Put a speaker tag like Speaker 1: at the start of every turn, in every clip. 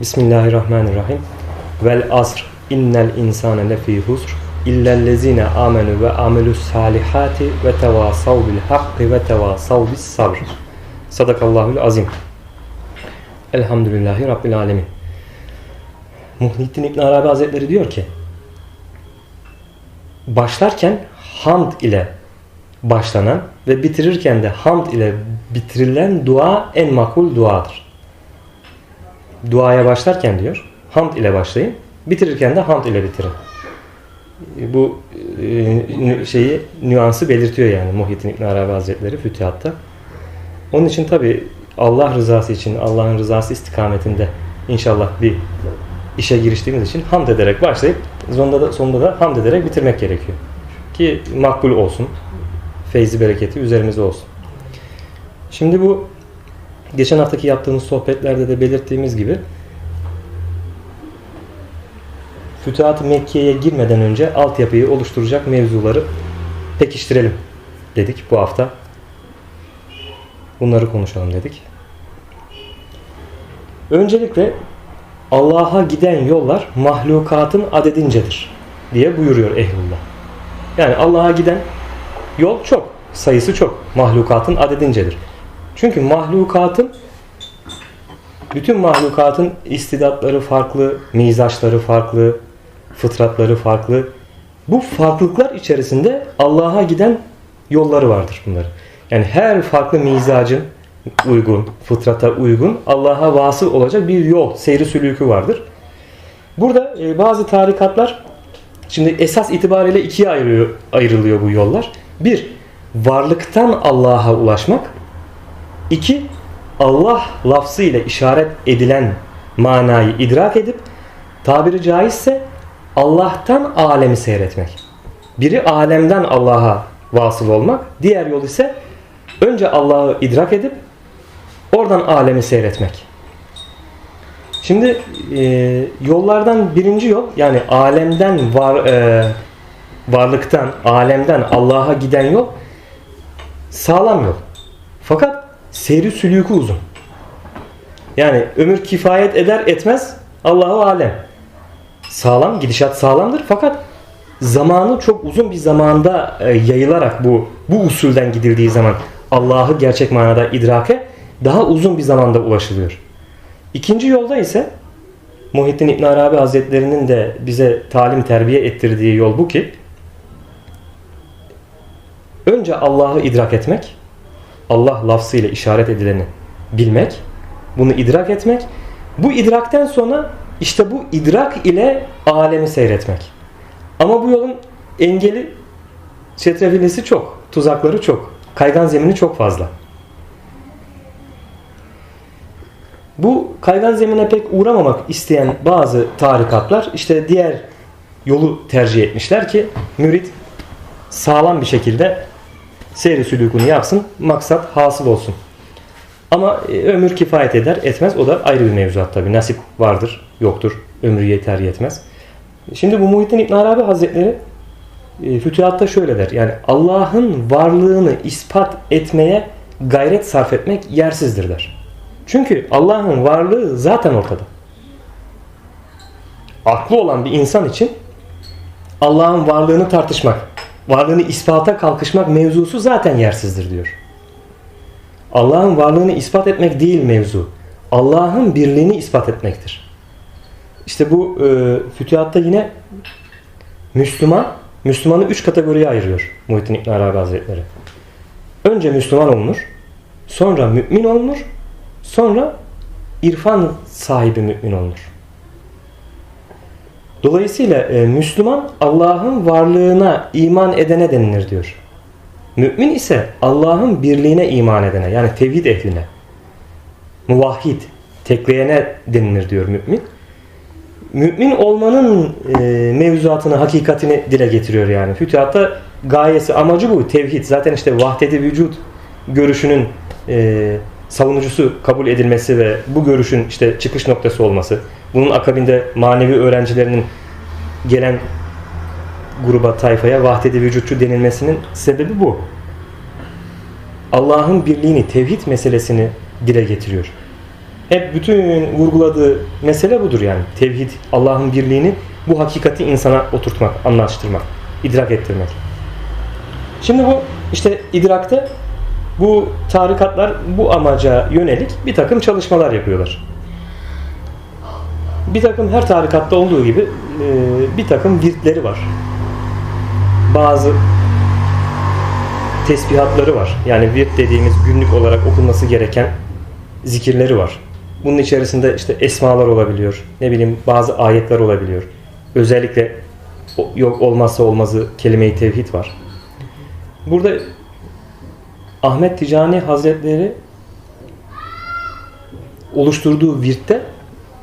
Speaker 1: Bismillahirrahmanirrahim. Vel asr innel insane lefî husr illellezine amenu ve amelus salihati ve tevasav bil hakkı ve tevasav bis sabr. Sadakallahul azim. Elhamdülillahi Rabbil alemin. Muhyiddin İbn Arabi Hazretleri diyor ki başlarken hamd ile başlanan ve bitirirken de hamd ile bitirilen dua en makul duadır. Duaya başlarken diyor hamd ile başlayın, bitirirken de hamd ile bitirin. Bu e, şeyi nüansı belirtiyor yani Muhyiddin İbn Arabi Hazretleri Fütühat'ta. Onun için tabi Allah rızası için, Allah'ın rızası istikametinde inşallah bir işe giriştiğimiz için hamd ederek başlayıp sonunda da, sonunda da hamd ederek bitirmek gerekiyor. Ki makbul olsun. Feyzi bereketi üzerimizde olsun. Şimdi bu geçen haftaki yaptığımız sohbetlerde de belirttiğimiz gibi Fütuhat-ı Mekke'ye girmeden önce altyapıyı oluşturacak mevzuları pekiştirelim dedik bu hafta. Bunları konuşalım dedik. Öncelikle Allah'a giden yollar mahlukatın adedincedir diye buyuruyor Ehlullah. Yani Allah'a giden yol çok, sayısı çok. Mahlukatın adedincedir. Çünkü mahlukatın bütün mahlukatın istidatları farklı, mizaçları farklı, fıtratları farklı. Bu farklılıklar içerisinde Allah'a giden yolları vardır bunların. Yani her farklı mizacın uygun, fıtrata uygun Allah'a vasıl olacak bir yol, seyri sülükü vardır. Burada e, bazı tarikatlar şimdi esas itibariyle ikiye ayrılıyor, ayrılıyor bu yollar. Bir, varlıktan Allah'a ulaşmak. İki, Allah lafzı ile işaret edilen manayı idrak edip tabiri caizse Allah'tan alemi seyretmek. Biri alemden Allah'a vasıl olmak, diğer yol ise önce Allah'ı idrak edip oradan alemi seyretmek. Şimdi e, yollardan birinci yol yani alemden var e, varlıktan, alemden Allah'a giden yol sağlam yol. Fakat seyri sülükü uzun. Yani ömür kifayet eder etmez Allahu alem. Sağlam, gidişat sağlamdır fakat zamanı çok uzun bir zamanda e, yayılarak bu bu usulden gidildiği zaman Allah'ı gerçek manada idrake daha uzun bir zamanda ulaşılıyor. İkinci yolda ise Muhittin İbn Arabi Hazretlerinin de bize talim terbiye ettirdiği yol bu ki önce Allah'ı idrak etmek, Allah lafzıyla işaret edileni bilmek, bunu idrak etmek, bu idrakten sonra işte bu idrak ile alemi seyretmek. Ama bu yolun engeli, çetrefillisi çok, tuzakları çok, kaygan zemini çok fazla. Bu kaygan zemine pek uğramamak isteyen bazı tarikatlar işte diğer yolu tercih etmişler ki mürit sağlam bir şekilde seyri sülükünü yapsın, maksat hasıl olsun. Ama e, ömür kifayet eder, etmez. O da ayrı bir mevzuat tabi. Nasip vardır, yoktur. Ömrü yeter, yetmez. Şimdi bu Muhittin İbn Arabi Hazretleri e, fütühatta şöyle der. Yani Allah'ın varlığını ispat etmeye gayret sarf etmek yersizdir der. Çünkü Allah'ın varlığı zaten ortada. Aklı olan bir insan için Allah'ın varlığını tartışmak, varlığını ispata kalkışmak mevzusu zaten yersizdir diyor. Allah'ın varlığını ispat etmek değil mevzu. Allah'ın birliğini ispat etmektir. İşte bu e, fütühatta yine Müslüman, Müslümanı üç kategoriye ayırıyor Muhittin İbn Arabi Hazretleri. Önce Müslüman olunur, sonra mümin olunur, sonra irfan sahibi mümin olunur. Dolayısıyla e, Müslüman Allah'ın varlığına iman edene denilir diyor. Mümin ise Allah'ın birliğine iman edene yani tevhid ehline muvahhid tekleyene denilir diyor mümin. Mümin olmanın e, mevzuatını, hakikatini dile getiriyor yani. Fütühatta gayesi, amacı bu. Tevhid. Zaten işte vahdedi vücut görüşünün e, savunucusu kabul edilmesi ve bu görüşün işte çıkış noktası olması. Bunun akabinde manevi öğrencilerinin gelen gruba, tayfaya vahdedi vücutçu denilmesinin sebebi bu. Allah'ın birliğini, tevhid meselesini dile getiriyor. hep bütün vurguladığı mesele budur yani. Tevhid, Allah'ın birliğini, bu hakikati insana oturtmak, anlaştırmak, idrak ettirmek. Şimdi bu işte idrakte bu tarikatlar bu amaca yönelik bir takım çalışmalar yapıyorlar. Bir takım her tarikatta olduğu gibi e, bir takım virtleri var. Bazı tesbihatları var. Yani virt dediğimiz günlük olarak okunması gereken zikirleri var. Bunun içerisinde işte esmalar olabiliyor. Ne bileyim bazı ayetler olabiliyor. Özellikle yok olmazsa olmazı kelime-i tevhid var. Burada Ahmet Ticani Hazretleri oluşturduğu virtte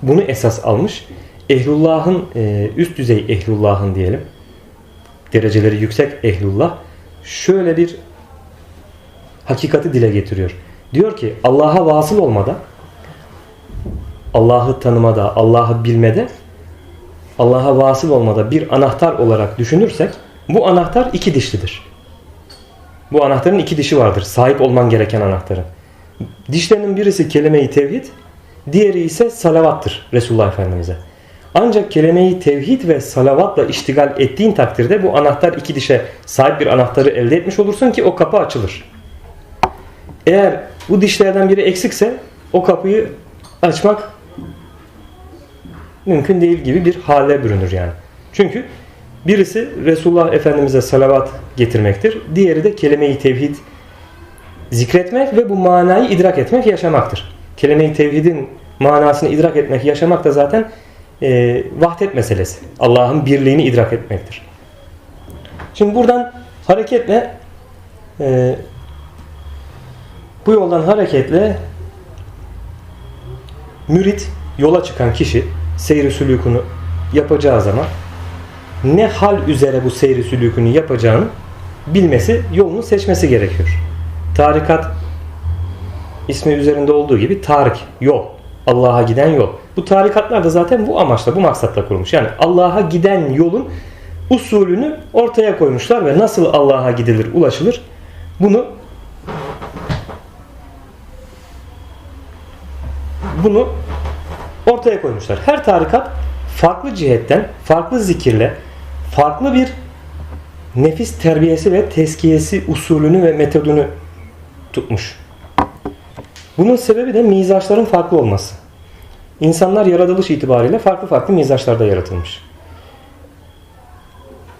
Speaker 1: bunu esas almış. Ehlullah'ın e, üst düzey ehlullah'ın diyelim dereceleri yüksek ehlullah şöyle bir hakikati dile getiriyor. Diyor ki Allah'a vasıl olmada Allah'ı tanımada, Allah'ı bilmede Allah'a vasıl olmada bir anahtar olarak düşünürsek bu anahtar iki dişlidir. Bu anahtarın iki dişi vardır. Sahip olman gereken anahtarın. Dişlerinin birisi kelime-i tevhid, diğeri ise salavattır Resulullah Efendimiz'e. Ancak kelime-i tevhid ve salavatla iştigal ettiğin takdirde bu anahtar iki dişe sahip bir anahtarı elde etmiş olursun ki o kapı açılır. Eğer bu dişlerden biri eksikse o kapıyı açmak mümkün değil gibi bir hale bürünür yani. Çünkü birisi Resulullah Efendimiz'e salavat getirmektir. Diğeri de kelime-i tevhid zikretmek ve bu manayı idrak etmek, yaşamaktır. Kelime-i tevhidin manasını idrak etmek, yaşamak da zaten e, vahdet meselesi. Allah'ın birliğini idrak etmektir. Şimdi buradan hareketle e, bu yoldan hareketle mürit yola çıkan kişi seyri sülükünü yapacağı zaman ne hal üzere bu seyri sülükünü yapacağını bilmesi, yolunu seçmesi gerekiyor. Tarikat ismi üzerinde olduğu gibi tarik, yol. Allah'a giden yol. Bu tarikatlar da zaten bu amaçla, bu maksatla kurulmuş. Yani Allah'a giden yolun usulünü ortaya koymuşlar ve nasıl Allah'a gidilir, ulaşılır bunu bunu ortaya koymuşlar. Her tarikat farklı cihetten, farklı zikirle, farklı bir nefis terbiyesi ve teskiyesi usulünü ve metodunu tutmuş. Bunun sebebi de mizaçların farklı olması. İnsanlar yaratılış itibariyle farklı farklı mizaçlarda yaratılmış.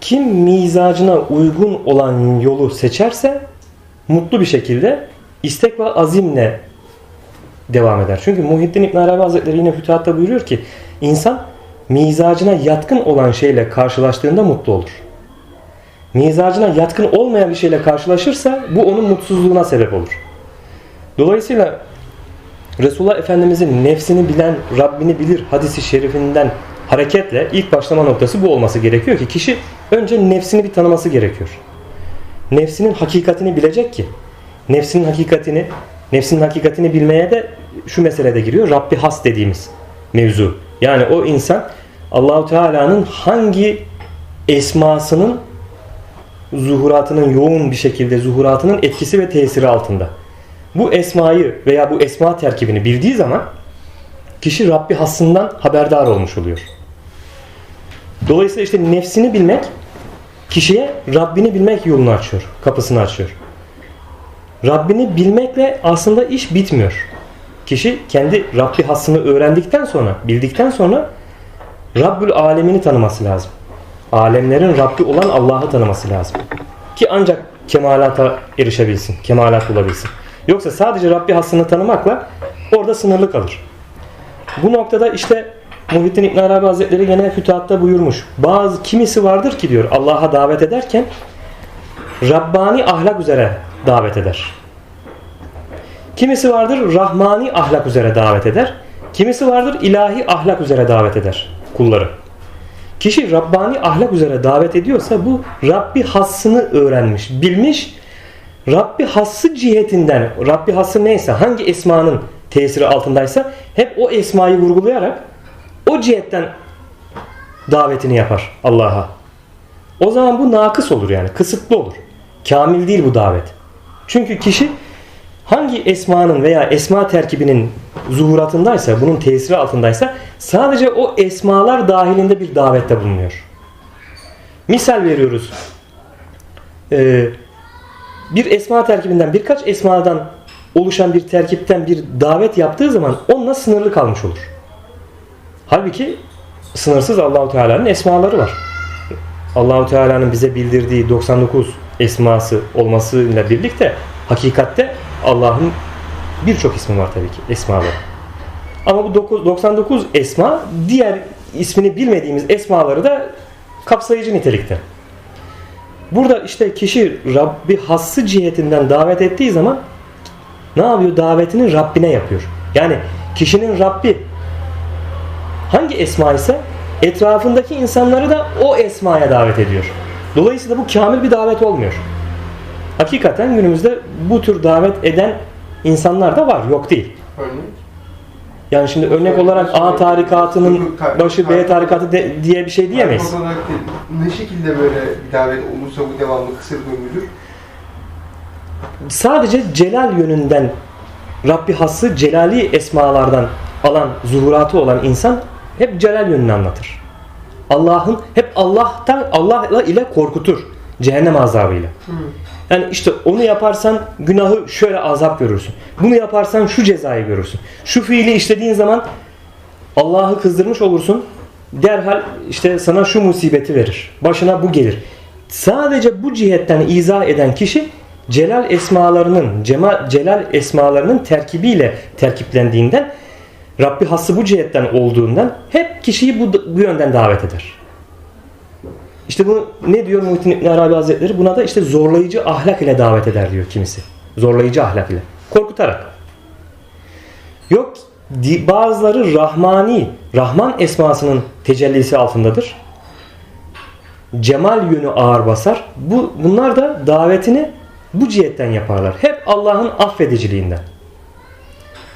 Speaker 1: Kim mizacına uygun olan yolu seçerse mutlu bir şekilde istek ve azimle devam eder. Çünkü Muhyiddin İbn Arabi Hazretleri yine Fütuhat'ta buyuruyor ki insan mizacına yatkın olan şeyle karşılaştığında mutlu olur. Mizacına yatkın olmayan bir şeyle karşılaşırsa bu onun mutsuzluğuna sebep olur. Dolayısıyla Resulullah Efendimizin nefsini bilen Rabbini bilir hadisi şerifinden hareketle ilk başlama noktası bu olması gerekiyor ki kişi önce nefsini bir tanıması gerekiyor. Nefsinin hakikatini bilecek ki nefsinin hakikatini nefsinin hakikatini bilmeye de şu meselede giriyor. Rabbi has dediğimiz mevzu. Yani o insan Allahu Teala'nın hangi esmasının zuhuratının yoğun bir şekilde zuhuratının etkisi ve tesiri altında. Bu esmayı veya bu esma terkibini bildiği zaman kişi Rabbi hassından haberdar olmuş oluyor. Dolayısıyla işte nefsini bilmek kişiye Rabbini bilmek yolunu açıyor, kapısını açıyor. Rabbini bilmekle aslında iş bitmiyor. Kişi kendi Rabbi hassını öğrendikten sonra, bildikten sonra Rabbül alemini tanıması lazım. Alemlerin Rabbi olan Allah'ı tanıması lazım. Ki ancak kemalata erişebilsin, kemalat bulabilsin. Yoksa sadece Rabbi hassını tanımakla orada sınırlı kalır. Bu noktada işte Muhittin İbn Arabi Hazretleri gene fütuhatta buyurmuş. Bazı kimisi vardır ki diyor Allah'a davet ederken Rabbani ahlak üzere davet eder. Kimisi vardır Rahmani ahlak üzere davet eder. Kimisi vardır ilahi ahlak üzere davet eder kulları. Kişi Rabbani ahlak üzere davet ediyorsa bu Rabbi hassını öğrenmiş, bilmiş. Rabbi hassı cihetinden, Rabbi hası neyse, hangi esmanın tesiri altındaysa hep o esmayı vurgulayarak o cihetten davetini yapar Allah'a. O zaman bu nakıs olur yani, kısıtlı olur. Kamil değil bu davet. Çünkü kişi hangi esmanın veya esma terkibinin zuhuratındaysa, bunun tesiri altındaysa sadece o esmalar dahilinde bir davette bulunuyor. Misal veriyoruz. Ee, bir esma terkibinden birkaç esmadan oluşan bir terkipten bir davet yaptığı zaman onunla sınırlı kalmış olur. Halbuki sınırsız Allahu Teala'nın esmaları var. Allahu Teala'nın bize bildirdiği 99 esması olmasıyla birlikte hakikatte Allah'ın birçok ismi var tabii ki esmaları. Ama bu 99 esma diğer ismini bilmediğimiz esmaları da kapsayıcı nitelikte. Burada işte kişi Rabbi hassı cihetinden davet ettiği zaman ne yapıyor? Davetini Rabbine yapıyor. Yani kişinin Rabbi hangi esma ise etrafındaki insanları da o esmaya davet ediyor. Dolayısıyla bu kamil bir davet olmuyor. Hakikaten günümüzde bu tür davet eden insanlar da var. Yok değil.
Speaker 2: Örneğin.
Speaker 1: Yani şimdi örnek olarak A tarikatının başı B tarikatı de- diye bir şey diyemeyiz.
Speaker 2: Ne şekilde böyle bir davet olursa bu devamlı kısır döngüdür?
Speaker 1: Sadece celal yönünden Rabbi hası celali esmalardan alan zuhuratı olan insan hep celal yönünü anlatır. Allah'ın hep Allah'tan Allah ile korkutur. Cehennem azabıyla. Yani işte onu yaparsan günahı şöyle azap görürsün. Bunu yaparsan şu cezayı görürsün. Şu fiili işlediğin zaman Allah'ı kızdırmış olursun. Derhal işte sana şu musibeti verir. Başına bu gelir. Sadece bu cihetten izah eden kişi celal esmalarının, cema, celal esmalarının terkibiyle terkiplendiğinden Rabbi hası bu cihetten olduğundan hep kişiyi bu, bu yönden davet eder. İşte bu ne diyor Muhittin İbn Arabi Hazretleri? Buna da işte zorlayıcı ahlak ile davet eder diyor kimisi. Zorlayıcı ahlak ile. Korkutarak. Yok bazıları Rahmani, Rahman esmasının tecellisi altındadır. Cemal yönü ağır basar. Bu, bunlar da davetini bu cihetten yaparlar. Hep Allah'ın affediciliğinden.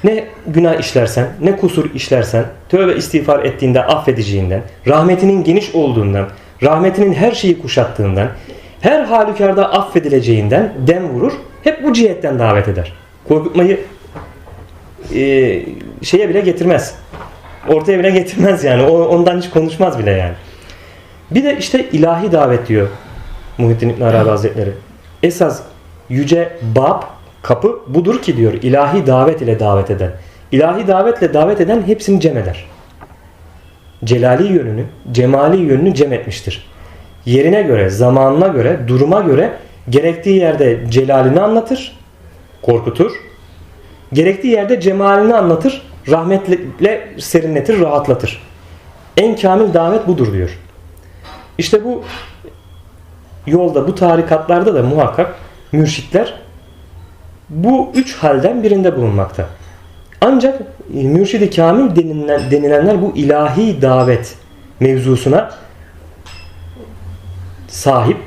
Speaker 1: Ne günah işlersen, ne kusur işlersen, tövbe istiğfar ettiğinde affedeceğinden, rahmetinin geniş olduğundan, rahmetinin her şeyi kuşattığından, her halükarda affedileceğinden dem vurur. Hep bu cihetten davet eder. Korkutmayı e, şeye bile getirmez. Ortaya bile getirmez yani. O, ondan hiç konuşmaz bile yani. Bir de işte ilahi davet diyor Muhittin İbn Arabi Hazretleri. Esas yüce bab kapı budur ki diyor ilahi davet ile davet eden. İlahi davetle davet eden hepsini cem eder. Celali yönünü, cemali yönünü cem etmiştir. Yerine göre, zamanına göre, duruma göre gerektiği yerde celalini anlatır, korkutur. Gerektiği yerde cemalini anlatır, rahmetle serinletir, rahatlatır. En kamil davet budur diyor. İşte bu yolda, bu tarikatlarda da muhakkak mürşitler bu üç halden birinde bulunmakta. Ancak mürşidi kamil denilen, denilenler bu ilahi davet mevzusuna sahip,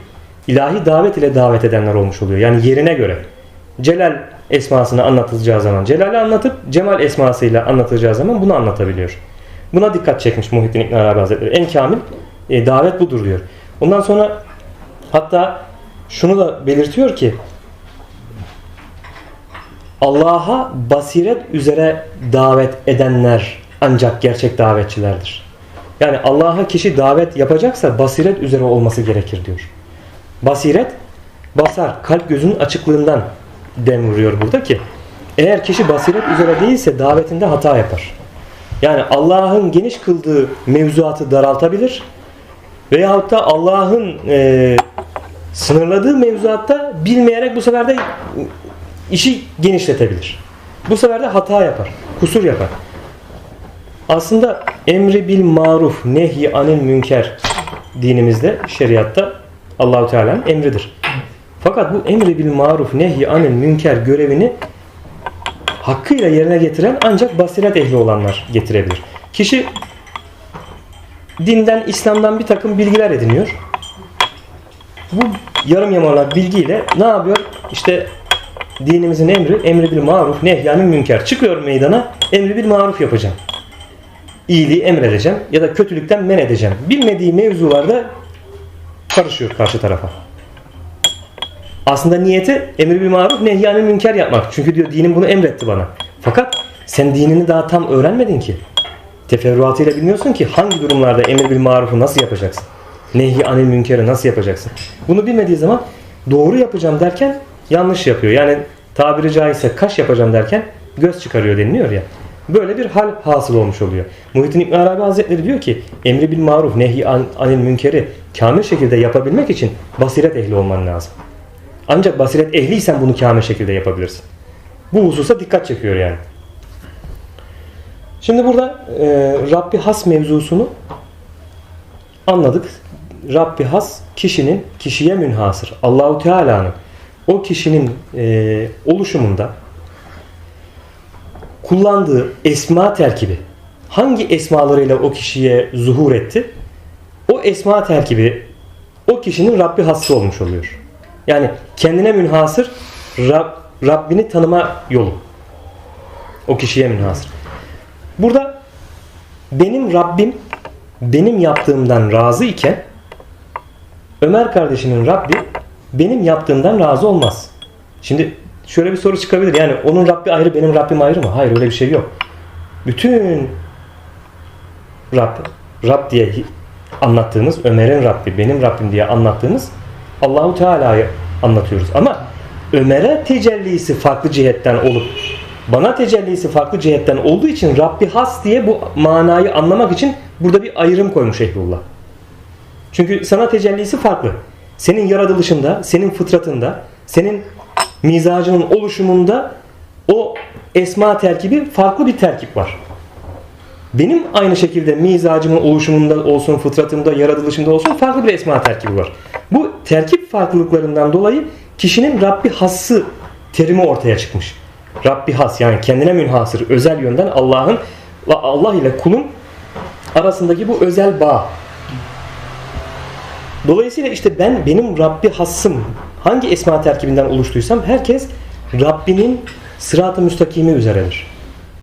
Speaker 1: ilahi davet ile davet edenler olmuş oluyor. Yani yerine göre. Celal esmasını anlatılacağı zaman Celal'i anlatıp Cemal esmasıyla anlatılacağı zaman bunu anlatabiliyor. Buna dikkat çekmiş Muhittin İbn Arabi Hazretleri. En kamil e, davet budur diyor. Ondan sonra hatta şunu da belirtiyor ki Allah'a basiret üzere davet edenler ancak gerçek davetçilerdir. Yani Allah'a kişi davet yapacaksa basiret üzere olması gerekir diyor. Basiret basar, kalp gözünün açıklığından dem vuruyor burada ki eğer kişi basiret üzere değilse davetinde hata yapar. Yani Allah'ın geniş kıldığı mevzuatı daraltabilir veyahut da Allah'ın e, sınırladığı mevzuatta bilmeyerek bu sefer de işi genişletebilir. Bu sefer de hata yapar, kusur yapar. Aslında emri bil maruf, nehy anil münker dinimizde, şeriatta Allahu Teala'nın emridir. Fakat bu emri bil maruf, nehy anil münker görevini hakkıyla yerine getiren ancak basiret ehli olanlar getirebilir. Kişi dinden, İslam'dan bir takım bilgiler ediniyor. Bu yarım yamalak bilgiyle ne yapıyor? İşte dinimizin emri, emri bil maruf, nehyanın münker. Çıkıyor meydana, emri bil maruf yapacağım. İyiliği emredeceğim ya da kötülükten men edeceğim. Bilmediği mevzularda karışıyor karşı tarafa. Aslında niyeti emir bil maruf nehyanil münker yapmak. Çünkü diyor dinim bunu emretti bana. Fakat sen dinini daha tam öğrenmedin ki. Teferruatıyla bilmiyorsun ki hangi durumlarda emir bil marufu nasıl yapacaksın? Nehy anil münkeri nasıl yapacaksın? Bunu bilmediği zaman doğru yapacağım derken yanlış yapıyor. Yani tabiri caizse kaş yapacağım derken göz çıkarıyor deniliyor ya. Böyle bir hal hasıl olmuş oluyor. Muhittin İbn Arabi Hazretleri diyor ki emri bil maruf nehy an, anil münkeri kamil şekilde yapabilmek için basiret ehli olman lazım. Ancak basiret ehliysen bunu kamil şekilde yapabilirsin. Bu hususa dikkat çekiyor yani. Şimdi burada e, Rabbi has mevzusunu anladık. Rabbi has kişinin kişiye münhasır. Allahu Teala'nın o kişinin e, oluşumunda kullandığı esma terkibi hangi esmalarıyla o kişiye zuhur etti? O esma terkibi o kişinin Rabbi hası olmuş oluyor. Yani kendine münhasır Rab, Rabbini tanıma yolu. O kişiye münhasır. Burada benim Rabbim benim yaptığımdan razı iken Ömer kardeşimin Rabbi benim yaptığımdan razı olmaz. Şimdi şöyle bir soru çıkabilir. Yani onun Rabbi ayrı benim Rabbim ayrı mı? Hayır öyle bir şey yok. Bütün Rab, Rab diye anlattığımız Ömer'in Rabbi, benim Rabbim diye anlattığımız Allahu Teala'yı anlatıyoruz. Ama Ömer'e tecellisi farklı cihetten olup bana tecellisi farklı cihetten olduğu için Rabbi has diye bu manayı anlamak için burada bir ayrım koymuş Ehlullah. Çünkü sana tecellisi farklı. Senin yaratılışında, senin fıtratında, senin mizacının oluşumunda o esma terkibi farklı bir terkip var. Benim aynı şekilde mizacımın oluşumunda olsun, fıtratımda, yaratılışımda olsun farklı bir esma terkibi var. Bu terkip farklılıklarından dolayı kişinin Rabbi hası terimi ortaya çıkmış. Rabbi has yani kendine münhasır özel yönden Allah'ın Allah ile kulun arasındaki bu özel bağ. Dolayısıyla işte ben benim Rabbi hassım hangi esma terkibinden oluştuysam herkes Rabbinin sırat-ı müstakimi üzeredir.